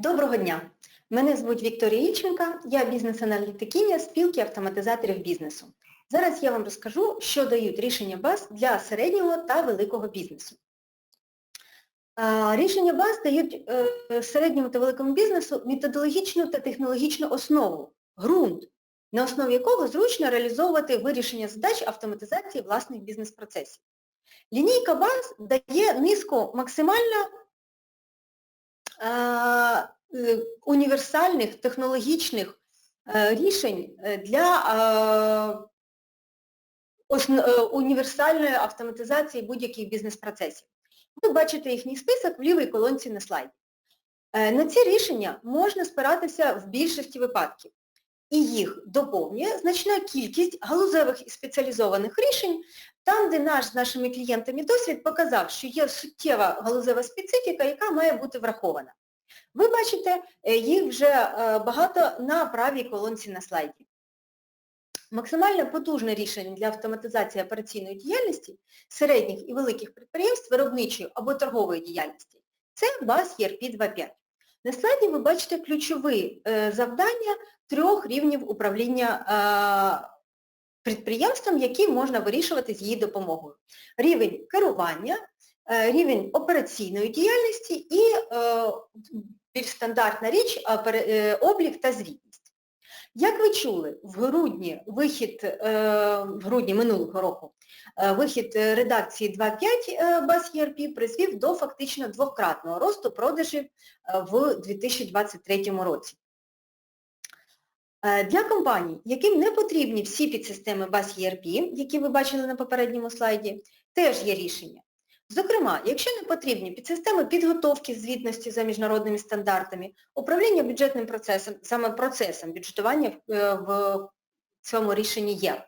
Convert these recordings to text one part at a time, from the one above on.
Доброго дня! Мене звуть Вікторія Ільченка, я бізнес-аналітикиня спілки автоматизаторів бізнесу. Зараз я вам розкажу, що дають рішення БАЗ для середнього та великого бізнесу. Рішення БАЗ дають е, середньому та великому бізнесу методологічну та технологічну основу, ґрунт, на основі якого зручно реалізовувати вирішення задач автоматизації власних бізнес-процесів. Лінійка БАЗ дає низку максимально універсальних технологічних е, рішень е, для е, е, універсальної автоматизації будь-яких бізнес-процесів. Ви бачите їхній список в лівій колонці на слайді. Е, На ці рішення можна спиратися в більшості випадків. І їх доповнює значна кількість галузевих і спеціалізованих рішень, там, де наш з нашими клієнтами досвід показав, що є суттєва галузева специфіка, яка має бути врахована. Ви бачите е, їх вже е, багато на правій колонці на слайді. Максимально потужне рішення для автоматизації операційної діяльності середніх і великих підприємств виробничої або торгової діяльності – це BAS ERP 2.5. На слайді ви бачите ключові е, завдання трьох рівнів управління е, підприємством, які можна вирішувати з її допомогою. Рівень керування, е, рівень операційної діяльності і більш стандартна річ – облік та звітність. Як ви чули, в грудні вихід, е, в грудні минулого року, е, вихід е, редакції 2.5 е, BAS призвів до фактично двократного росту продажів е, в 2023 році. Е, Для компаній, яким не потрібні всі підсистеми BAS ERP, які ви бачили на попередньому слайді, теж є рішення. Зокрема, якщо не потрібні підсистеми підготовки звітності за міжнародними стандартами, управління бюджетним процесом, саме процесом бюджетування е, в цьому рішенні є.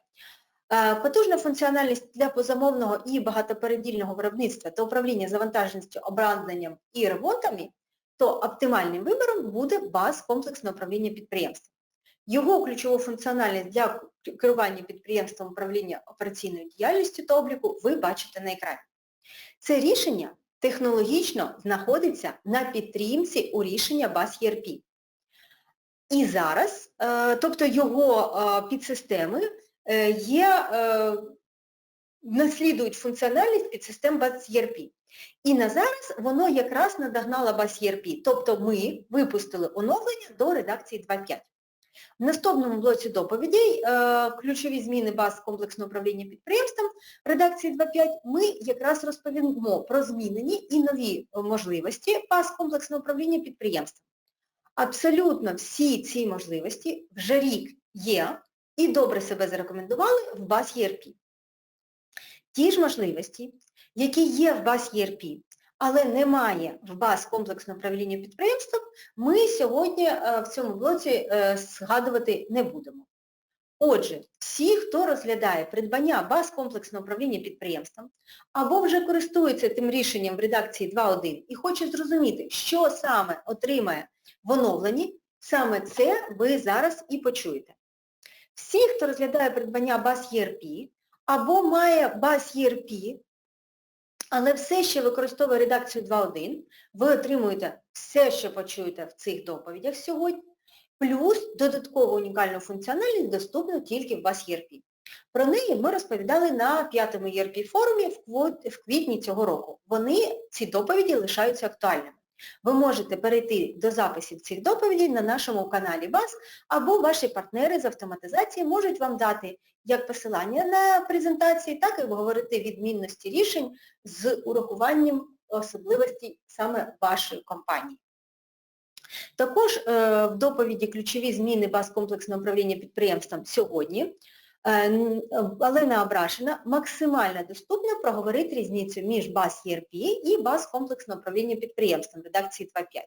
Е, Потужна функціональність для позамовного і багатопередільного виробництва та управління завантаженістю, обладнанням і ремонтами, то оптимальним вибором буде баз комплексне управління підприємством. Його ключову функціональність для керування підприємством управління операційною діяльністю та обліку ви бачите на екрані. Це рішення технологічно знаходиться на підтримці у рішення BAS ERP. І зараз, е, тобто його е, підсистеми е, є, наслідують функціональність підсистем BAS ERP. І на зараз воно якраз надогнало BAS ERP, тобто ми випустили оновлення до редакції 2.5. В наступному блоці доповідей е, ключові зміни баз комплексного управління підприємством редакції 2.5 ми якраз розповімо про змінені і нові можливості баз комплексного управління підприємством. Абсолютно всі ці можливості вже рік є і добре себе зарекомендували в баз ERP. Ті ж можливості, які є в баз ERP, але немає в баз комплексного управління підприємством, ми сьогодні е, в цьому блоці е, згадувати не будемо. Отже, всі, хто розглядає придбання баз комплексного управління підприємством, або вже користується тим рішенням в редакції 2.1 і хоче зрозуміти, що саме отримає в оновленні, саме це ви зараз і почуєте. Всі, хто розглядає придбання баз ERP, або має баз ERP, але все ще використовує редакцію 2.1, ви отримуєте все, що почуєте в цих доповідях сьогодні, плюс додаткову унікальну функціональність доступну тільки в вас ERP. Про неї ми розповідали на п'ятому ERP форумі в квітні цього року. Вони, ці доповіді, лишаються актуальними. Ви можете перейти до записів цих доповідей на нашому каналі БАС, або ваші партнери з автоматизації можуть вам дати як посилання на презентації, так і обговорити відмінності рішень з урахуванням особливостей саме вашої компанії. Також е, в доповіді ключові зміни баз комплексного управління підприємством сьогодні е, н- Олена Абрашина максимально доступно проговорить різницю між баз ERP і баз комплексного управління підприємством редакції 2.5.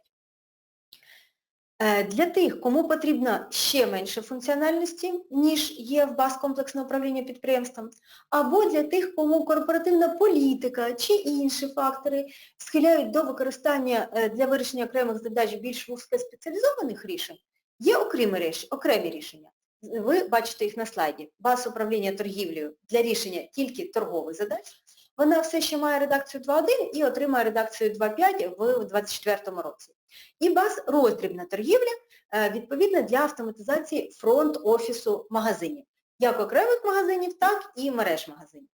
Е, Для тих, кому потрібно ще менше функціональності, ніж є в баз комплексного управління підприємством, або для тих, кому корпоративна політика чи інші фактори схиляють до використання е, для вирішення окремих задач більш вузькоспеціалізованих рішень, є окремі рішення. Ви бачите їх на слайді. Баз управління торгівлею для рішення тільки торгових задач, Вона все ще має редакцію 2.1 і отримає редакцію 2.5 в 2024 році. І БАС роздрібна торгівля, е, відповідно для автоматизації фронт-офісу магазинів, як окремих магазинів, так і мереж магазинів.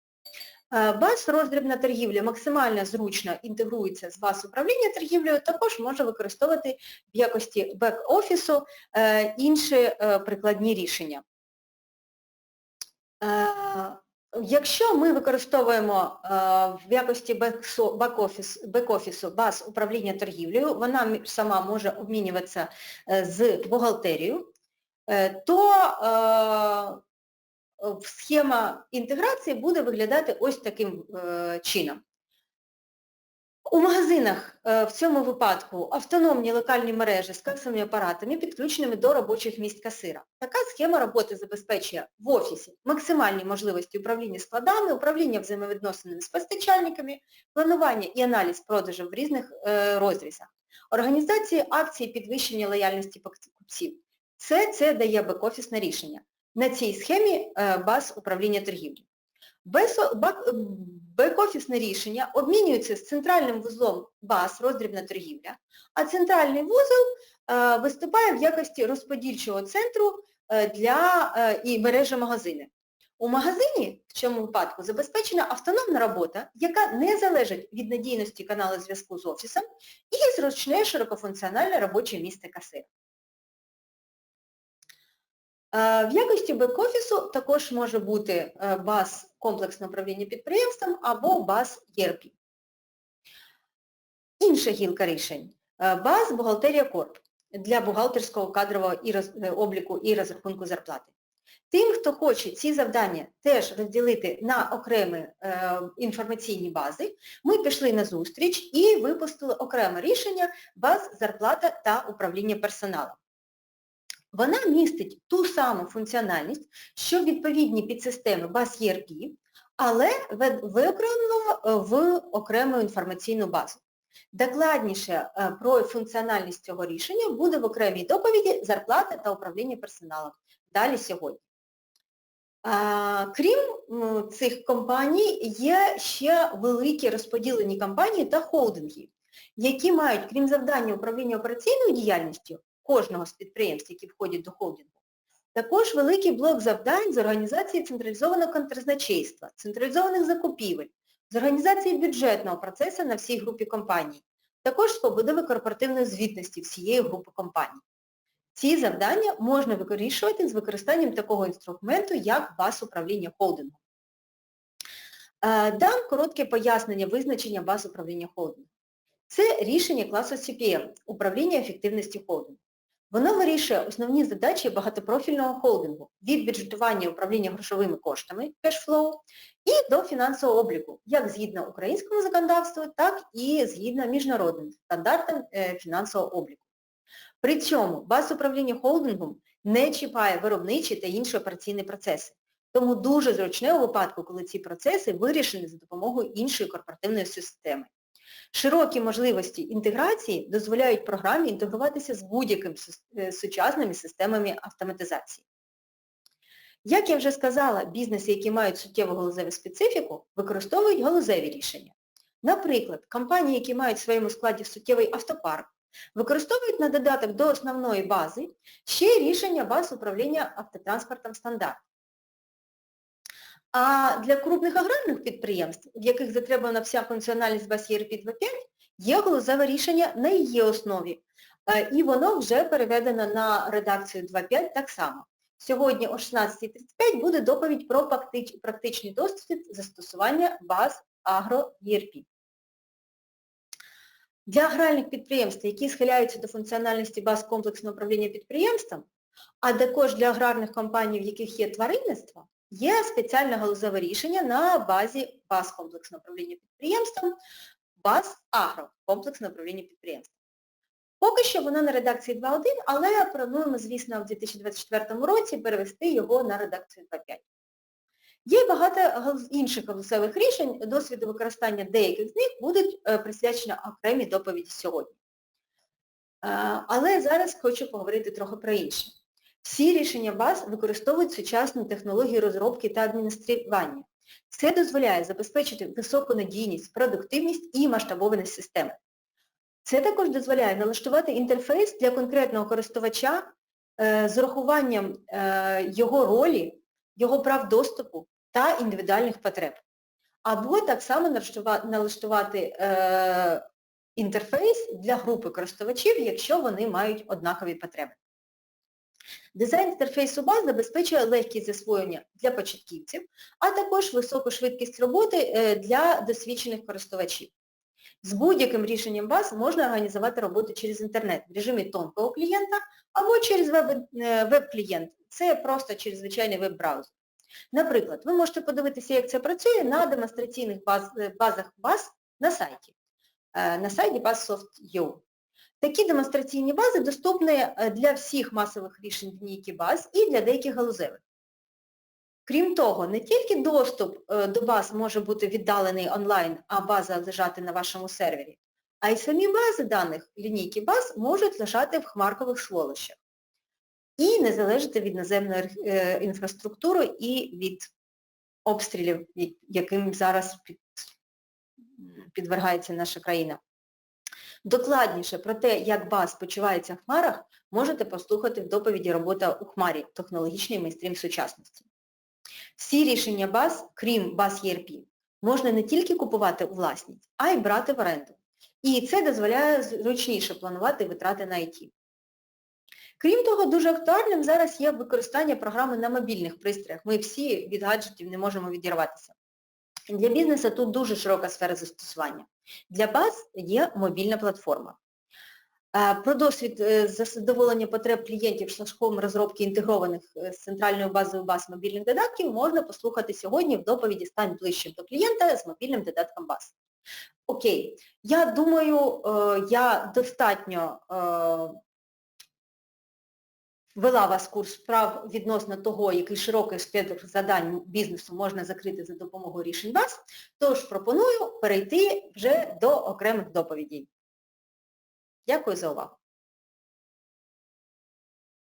Е, БАС роздрібна торгівля максимально зручно інтегрується з БАС управління торгівлею, також може використовувати в якості бек-офісу е, інші е, прикладні рішення. Якщо ми використовуємо в якості бек-офісу бек БАС управління торгівлею, вона сама може обмінюватися з бухгалтерією, то Е, схема інтеграції буде виглядати ось таким е, чином. У магазинах е, в цьому випадку автономні локальні мережі з касовими апаратами, підключеними до робочих місць касира. Така схема роботи забезпечує в офісі максимальні можливості управління складами, управління взаємовідносинами з постачальниками, планування і аналіз продажів в різних розрізах, організації акцій підвищення лояльності покупців. Це, це дає бек-офісне рішення на цій схемі е, баз управління торгівлі. Бек-офісне рішення обмінюється з центральним вузлом баз роздрібна торгівля, а центральний вузол е, виступає в якості розподільчого центру е, для і мережі магазини. У магазині в цьому випадку забезпечена автономна робота, яка не залежить від надійності каналу зв'язку з офісом і зручне широкофункціональне робоче місце касира. Е, в якості бек-офісу також може бути е, баз комплексне управління підприємством або баз ЄРПІ. Інша гілка рішень. Е, баз бухгалтерія Корп для бухгалтерського кадрового обліку і розрахунку зарплати. Тим, хто хоче ці завдання теж розділити на окремі е, інформаційні бази, ми пішли на зустріч і випустили окреме рішення баз зарплата та управління персоналом. Вона містить ту саму функціональність, що відповідні підсистеми BAS ERP, але виокремлено в окрему інформаційну базу. Докладніше е, про функціональність цього рішення буде в окремій доповіді зарплати та управління персоналом. Далі сьогодні. Крім цих компаній, є ще великі розподілені компанії та холдинги, які мають, крім завдання управління операційною діяльністю, кожного з підприємств, які входять до холдингу. Також великий блок завдань з організації централізованого контрзначейства, централізованих закупівель, з організації бюджетного процесу на всій групі компаній, також з побудови корпоративної звітності всієї групи компаній. Ці завдання можна вирішувати з використанням такого інструменту, як баз управління холдингу. Е, дам коротке пояснення визначення баз управління холдингу. Це рішення класу CPM – управління ефективності холдингу. Воно вирішує основні задачі багатопрофільного холдингу від бюджетування управління грошовими коштами кешфлоу і до фінансового обліку, як згідно українському законодавству, так і згідно міжнародним стандартам е, фінансового обліку. При цьому баз управління холдингом не чіпає виробничі та інші операційні процеси. Тому дуже зручне у випадку, коли ці процеси вирішені за допомогою іншої корпоративної системи. Широкі можливості інтеграції дозволяють програмі інтегруватися з будь-якими е, сучасними системами автоматизації. Як я вже сказала, бізнеси, які мають суттєву галузеву специфіку, використовують галузеві рішення. Наприклад, компанії, які мають в своєму складі суттєвий автопарк, використовують на додаток до основної бази ще рішення баз управління автотранспортом стандарт. А для крупних аграрних підприємств, в яких затребувана вся функціональність баз ERP 2.5, є голосове рішення на її основі. Е, і воно вже переведено на редакцію 2.5 так само. Сьогодні о 16.35 буде доповідь про практичний досвід застосування баз Агро ERP. Для аграрних підприємств, які схиляються до функціональності баз комплексного управління підприємством, а також для аграрних компаній, в яких є тваринництво, Є спеціальне галузеве рішення на базі баз комплексного управління підприємством, баз агро комплексне управління підприємством. Поки що воно на редакції 2.1, але плануємо, звісно, в 2024 році перевести його на редакцію 2.5. Є багато інших галузевих рішень, досвіду використання деяких з них будуть е, присвячені окремі доповіді сьогодні. Е, але зараз хочу поговорити трохи про інше. Всі рішення баз використовують сучасні технології розробки та адміністрування, Це дозволяє забезпечити високу надійність, продуктивність і масштабованість системи. Це також дозволяє налаштувати інтерфейс для конкретного користувача е, з урахуванням е, його ролі, його прав доступу та індивідуальних потреб. Або так само налаштувати е, інтерфейс для групи користувачів, якщо вони мають однакові потреби. Дизайн інтерфейсу баз забезпечує легкість засвоєння для початківців, а також високу швидкість роботи е, для досвідчених користувачів. З будь-яким рішенням баз можна організувати роботу через інтернет в режимі тонкого клієнта або через е, веб-клієнт. Це просто через звичайний веб-браузер. Наприклад, ви можете подивитися, як це працює на демонстраційних баз, е, базах баз на сайті, на сайті BuzzSoft.io. Такі демонстраційні бази доступні е, для всіх масових рішень лінійки баз і для деяких галузевих. Крім того, не тільки доступ е, до баз може бути віддалений онлайн, а база лежати на вашому сервері, а й самі бази даних лінійки баз можуть лежати в хмаркових сховищах і не залежати від наземної е, інфраструктури і від обстрілів, яким зараз підвергається наша країна. Докладніше про те, як баз почувається в хмарах, можете послухати в доповіді «Робота у хмарі. Технологічний мейстрім сучасності». Всі рішення баз, крім баз ERP, можна не тільки купувати у власність, а й брати в оренду. І це дозволяє зручніше планувати витрати на IT. Крім того, дуже актуальним зараз є використання програми на мобільних пристроях. Ми всі від гаджетів не можемо відірватися. Для бізнесу тут дуже широка сфера застосування. Для баз є мобільна платформа. Е, Про досвід е, задоволення потреб клієнтів шляхом розробки інтегрованих е, з центральною базою баз мобільних додатків можна послухати сьогодні в доповіді «Стань ближчим до клієнта з мобільним додатком баз». Окей, я думаю, я достатньо вела вас курс справ відносно того, який широкий спектр завдань бізнесу можна закрити за допомогою рішень вас, тож пропоную перейти вже до окремих доповідей. Дякую за увагу.